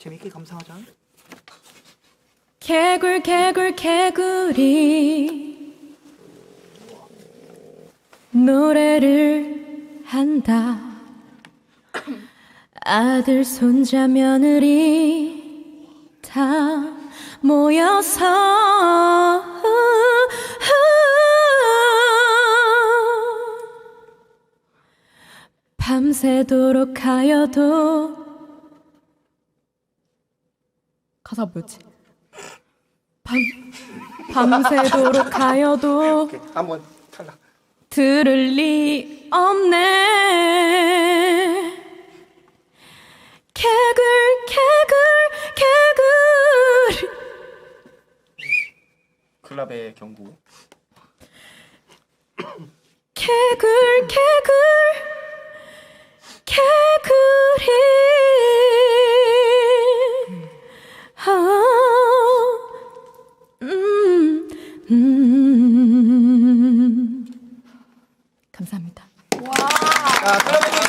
재밌게 감상하자. 개굴 개굴 개굴이 노래를 한다 아들 손자 며느리 다 모여서 밤새도록 하여도 가사 뭐였지? 밤 밤새도록 오케이, 한번 탈락. 들을 리 없네 개굴 개굴 개굴 클럽의 경고. 개굴 개굴 감사합니다. 자, 클럽의